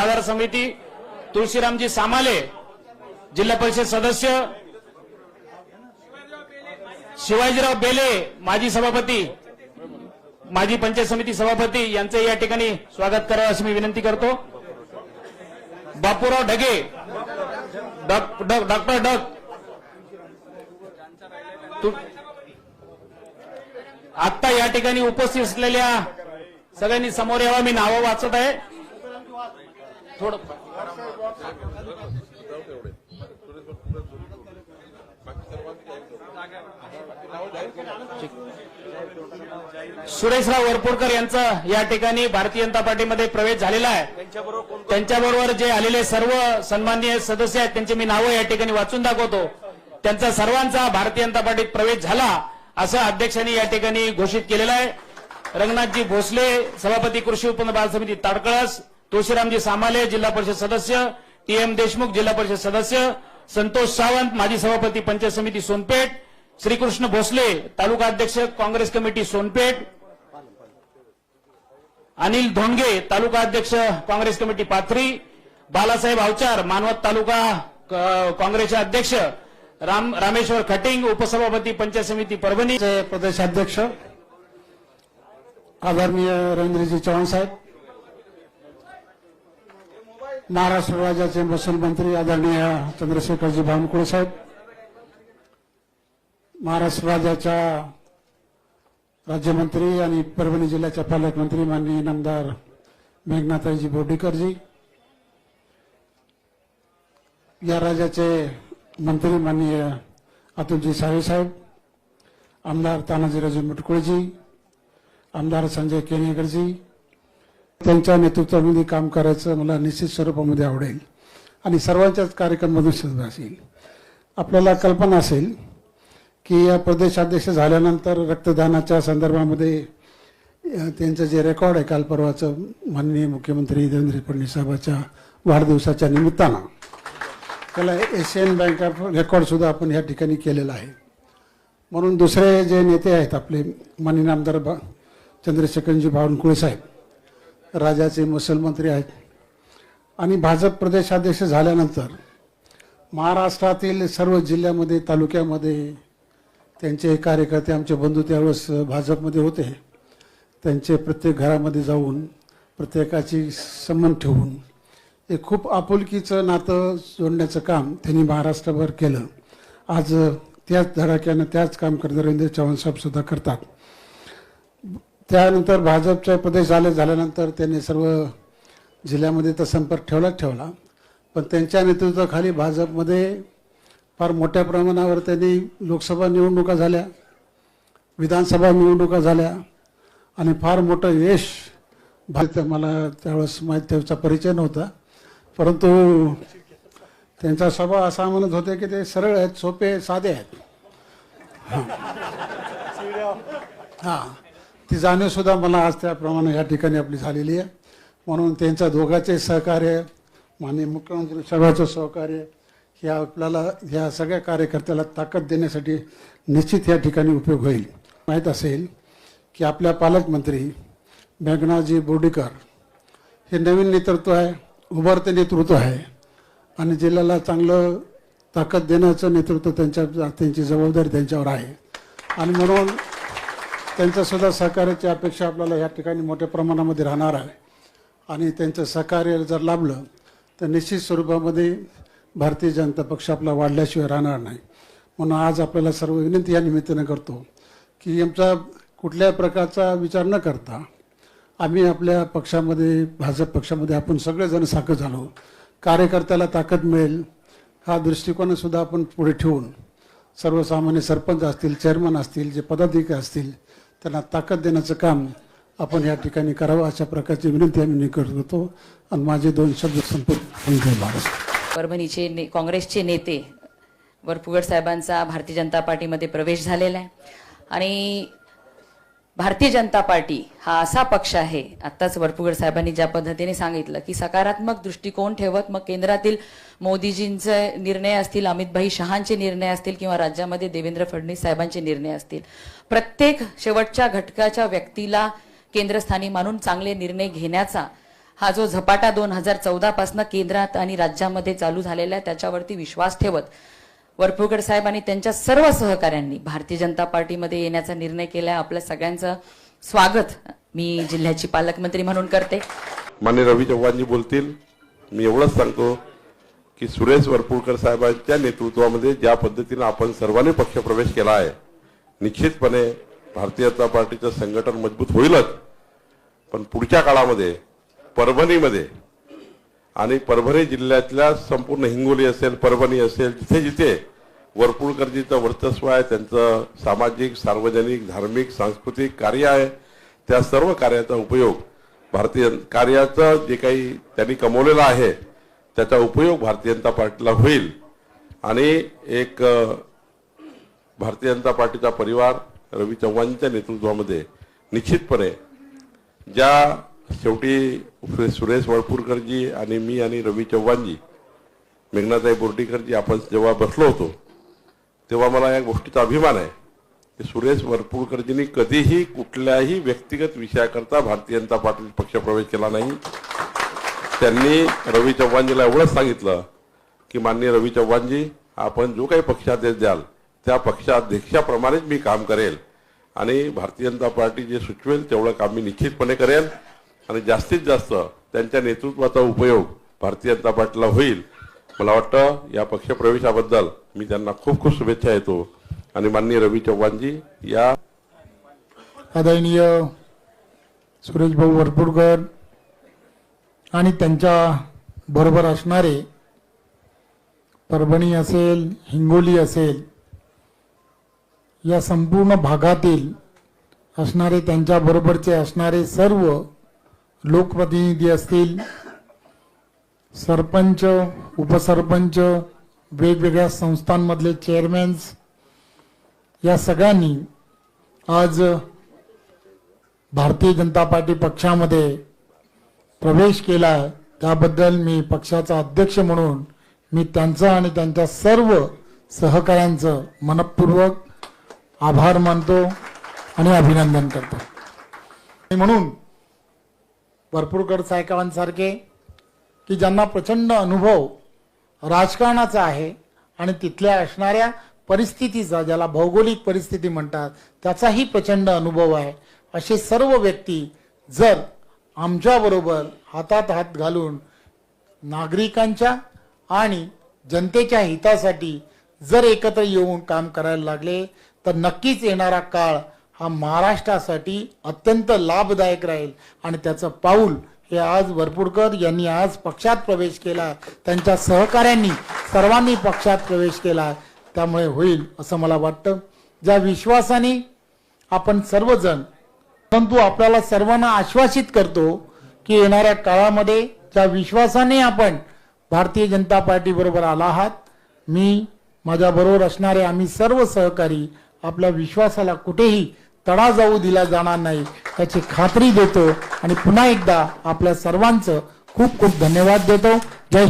बाजार समिती तुळशीरामजी सामाले जिल्हा परिषद सदस्य शिवाजीराव बेले माजी सभापती माजी पंचायत समिती सभापती यांचे या ठिकाणी स्वागत करावं अशी मी विनंती करतो. बापूराव ढगे डॉक्टर डग आत्ता या ठिकाणी उपस्थित असलेल्या सगळ्यांनी समोर यावा मी नावं वाचत आहे. थोडं सुरेशराव वरपुडकर यांचा या ठिकाणी भारतीय जनता पार्टीमध्ये प्रवेश झालेला आहे. त्यांच्याबरोबर जे आलेले सर्व सन्माननीय सदस्य आहेत त्यांची मी नावं या ठिकाणी वाचून दाखवतो. त्यांचा सर्वांचा भारतीय जनता पार्टीत प्रवेश झाला असं अध्यक्षांनी या ठिकाणी घोषित केलेलं आहे. रंगनाथजी भोसले सभापती कृषी उत्पन्न बाजार समिती ताडकळस तुळशीरामजी सामाले जिल्हा परिषद सदस्य टी एम देशमुख जिल्हा परिषद सदस्य संतोष सावंत माजी सभापती पंचायत समिती सोनपेठ श्रीकृष्ण भोसले तालुका अध्यक्ष काँग्रेस कमिटी सोनपेठ अनिल धोंडगे तालुका अध्यक्ष काँग्रेस कमिटी पाथरी बालासाहेब अवचार मानवत तालुका काँग्रेसचे अध्यक्ष राम रामेश्वर खटिंग उपसभापती पंचायत समिती परभणी. प्रदेशाध्यक्ष आदरणीय रवींद्रजी चव्हाण साहेब महाराष्ट्र राज्याचे महसूल मंत्री आदरणीय चंद्रशेखरजी बावनकुळे साहेब महाराष्ट्र राज्याच्या राज्यमंत्री आणि परभणी जिल्ह्याच्या पालकमंत्री माननीय नामदार मेघनाथाजी बोर्डीकरजी या राज्याचे मंत्री माननीय अतुलजी सावे साहेब आमदार तानाजीराजे मुटकुळेजी आमदार संजय केनेकरजी त्यांच्या नेतृत्वामध्ये काम करायचं मला निश्चित स्वरूपामध्ये आवडेल. आणि सर्वांच्याच कार्यक्रमामधून सुद्धा असेल. आपल्याला कल्पना असेल की या प्रदेशाध्यक्ष झाल्यानंतर रक्तदानाच्या संदर्भामध्ये त्यांचं जे रेकॉर्ड आहे काल परवाचं माननीय मुख्यमंत्री देवेंद्र फडणवीस साहेबाच्या वाढदिवसाच्या निमित्तानं त्याला एशियन बँक ऑफ रेकॉर्डसुद्धा आपण या ठिकाणी केलेला आहे. म्हणून दुसरे जे नेते आहेत आपले माननीय आमदार बा चंद्रशेखरजी बावनकुळे साहेब राजाचे मुसलमंत्री आहेत. आणि भाजप प्रदेशाध्यक्ष झाल्यानंतर महाराष्ट्रातील सर्व जिल्ह्यामध्ये तालुक्यामध्ये त्यांचे कार्यकर्ते आमचे बंधू त्यावेळेस भाजपमध्ये होते. त्यांचे प्रत्येक घरामध्ये जाऊन प्रत्येकाची संबंध ठेवून एक खूप आपुलकीचं नातं जोडण्याचं काम त्यांनी महाराष्ट्रभर केलं. आज त्याच धडाक्यानं त्याच काम करत रवींद्र चव्हाण करतात. त्यानंतर भाजपचे प्रदेश झाले झाल्यानंतर त्यांनी सर्व जिल्ह्यामध्ये तर संपर्क ठेवलाच ठेवला. पण त्यांच्या नेतृत्वाखाली भाजपमध्ये फार मोठ्या प्रमाणावर त्यांनी लोकसभा निवडणुका झाल्या विधानसभा निवडणुका झाल्या आणि फार मोठं यश भारत मला त्यावेळेस माहीत त्याचा परिचय नव्हता. परंतु त्यांचा स्वभाव असा म्हणत होते की ते सरळ आहेत सोपे साधे आहेत. हां. ती जाणीवसुद्धा मला आज त्याप्रमाणे या ठिकाणी आपली झालेली आहे. म्हणून त्यांच्या दोघांचे सहकार्य माननीय मुख्यमंत्री साहेबांचं सहकार्य हे आपल्याला ह्या सगळ्या कार्यकर्त्याला ताकद देण्यासाठी निश्चित या ठिकाणी उपयोग होईल. माहीत असेल की आपल्या पालकमंत्री मेघनाजी बोर्डीकर हे नवीन नेतृत्व आहे उभारते नेतृत्व आहे आणि जिल्ह्याला चांगलं ताकद देण्याचं नेतृत्व त्यांच्या त्यांची जबाबदारी त्यांच्यावर आहे. आणि म्हणून त्यांच्यासुद्धा सहकार्याची अपेक्षा आपल्याला या ठिकाणी मोठ्या प्रमाणामध्ये राहणार आहे. आणि त्यांचं सहकार्य जर लाभलं तर निश्चित स्वरूपामध्ये भारतीय जनता पक्ष आपला वाढल्याशिवाय राहणार नाही. म्हणून आज आपल्याला सर्व विनंती या निमित्तानं करतो की आमचा कुठल्या प्रकारचा विचार न करता आम्ही आपल्या पक्षामध्ये भाजप पक्षामध्ये आपण सगळेजण साखर झालो. कार्यकर्त्याला ताकद मिळेल हा दृष्टिकोनसुद्धा आपण पुढे ठेवून सर्वसामान्य सरपंच असतील चेअरमन असतील जे पदाधिकारी असतील त्यांना ताकद देण्याचं काम आपण या ठिकाणी करावं अशा प्रकारची विनंती आम्ही करत होतो. आणि माझे दोन शब्द संपत परभणीचे ने काँग्रेसचे नेते वरपुगड साहेबांचा भारतीय जनता पार्टीमध्ये प्रवेश झालेला आहे. आणि भारतीय जनता पार्टी हा असा पक्ष आहे आत्ताच वरपुगड साहेबांनी ज्या पद्धतीने सांगितलं की सकारात्मक दृष्टिकोन ठेवत मग केंद्रातील मोदीजींचे निर्णय असतील अमितभाई शहांचे निर्णय असतील किंवा राज्यामध्ये देवेंद्र फडणवीस साहेबांचे निर्णय असतील प्रत्येक शेवटच्या घटकाच्या व्यक्तीला केंद्रस्थानी मानून चांगले निर्णय घेण्याचा हा जो झपाटा दोन हजार चौदा केंद्रात आणि राज्यामध्ये चालू झालेला आहे त्याच्यावरती विश्वास ठेवत वरपुडकर साहेब आणि त्यांच्या सर्व सहकाऱ्यांनी भारतीय जनता पार्टीमध्ये येण्याचा निर्णय केला आपल्या सगळ्यांचं स्वागत मी जिल्ह्याची पालकमंत्री म्हणून करते. मान्य रवी चव्हाणजी बोलतील. मी एवढंच सांगतो की सुरेश वरपुडकर साहेबांच्या नेतृत्वामध्ये ज्या पद्धतीनं आपण सर्वांनी पक्षप्रवेश केला आहे निश्चितपणे भारतीय जनता पार्टीचं संघटन मजबूत होईलच. पण पुढच्या काळामध्ये परभणीमध्ये आणि परभणी जिल्ह्यातल्या संपूर्ण हिंगोली असेल परभणी असेल जिथे जिथे वरपुडकरजीचं वर्चस्व आहे त्यांचं सामाजिक सार्वजनिक धार्मिक सांस्कृतिक कार्य आहे. त्या सर्व कार्याचा उपयोग भारतीय कार्याचं जे काही त्यांनी कमवलेलं आहे त्याचा उपयोग भारतीय जनता पार्टीला होईल. आणि एक भारतीय जनता पार्टीचा परिवार रवी चव्हाणच्या नेतृत्वामध्ये निश्चितपणे ज्या शेवटी सुरेश वळपूरकरजी आणि मी आणि रवी चव्हाणजी मेघनाताई बोर्डीकरजी आपण जेव्हा बसलो होतो तेव्हा मला या गोष्टीचा अभिमान आहे. की सुरेश वरपुडकरजींनी कधीही कुठल्याही व्यक्तिगत विषयाकरता भारतीय जनता पार्टी पक्षप्रवेश केला नाही. त्यांनी रवी चव्हाणजीला एवढंच सांगितलं की माननीय रवी चव्हाणजी आपण जो काही पक्षाध्यक्ष द्याल त्या पक्षाध्यक्षाप्रमाणेच मी काम करेल. आणि भारतीय जनता पार्टी जे सुचवेल तेवढं काम मी निश्चितपणे करेल आणि जास्तीत जास्त त्यांच्या नेतृत्वाचा उपयोग भारतीय जनता पार्टीला होईल. मला वाटतं या पक्षप्रवेशाबद्दल मी त्यांना खूप खूप शुभेच्छा येतो आणि माननीय रवी चव्हाणजी या आदरणीय सुरेश भाऊ वरपुडकर आणि त्यांच्या बरोबर असणारे परभणी असेल हिंगोली असेल या संपूर्ण भागातील असणारे त्यांच्या बरोबरचे असणारे सर्व लोकप्रतिनिधी असतील सरपंच उपसरपंच वेगवेगळ्या संस्थांमधले चेअरमॅन्स या सगळ्यांनी आज भारतीय जनता पार्टी पक्षामध्ये प्रवेश केला आहे. त्याबद्दल मी पक्षाचा अध्यक्ष म्हणून मी त्यांचं आणि त्यांच्या सर्व सहकाऱ्यांचं मनपूर्वक आभार मानतो आणि अभिनंदन करतो. आणि म्हणून भरपूरकर सायकावांसारखे की ज्यांना प्रचंड अनुभव राजकारणाचा आहे आणि तिथल्या असणाऱ्या परिस्थितीचा ज्याला भौगोलिक परिस्थिती म्हणतात त्याचाही प्रचंड अनुभव आहे. असे सर्व व्यक्ती जर आमच्याबरोबर हातात हात घालून नागरिकांच्या आणि जनतेच्या हितासाठी जर एकत्र येऊन काम करायला लागले तर नक्कीच येणारा काळ हा महाराष्ट्रासाठी अत्यंत लाभदायक राहील आणि त्याचं पाऊल हे आज वरपुडकर यांनी आज पक्षात प्रवेश केला. त्यांच्या सहकाऱ्यांनी सर्वांनी पक्षात प्रवेश केला. त्यामुळे होईल असं मला वाटतं. ज्या विश्वासाने आपण सर्वजण परंतु आपल्याला सर्वांना आश्वासित करतो की येणाऱ्या काळामध्ये ज्या विश्वासाने आपण भारतीय जनता पार्टी बरोबर आला आहात मी माझ्या बरोबर असणारे आम्ही सर्व सहकारी आपल्या विश्वासाला कुठेही तडा जाऊ दिला जाणार नाही याची खात्री देतो. आणि पुन्हा एकदा आपल्या सर्वांचं खूप खूप धन्यवाद देतो. जय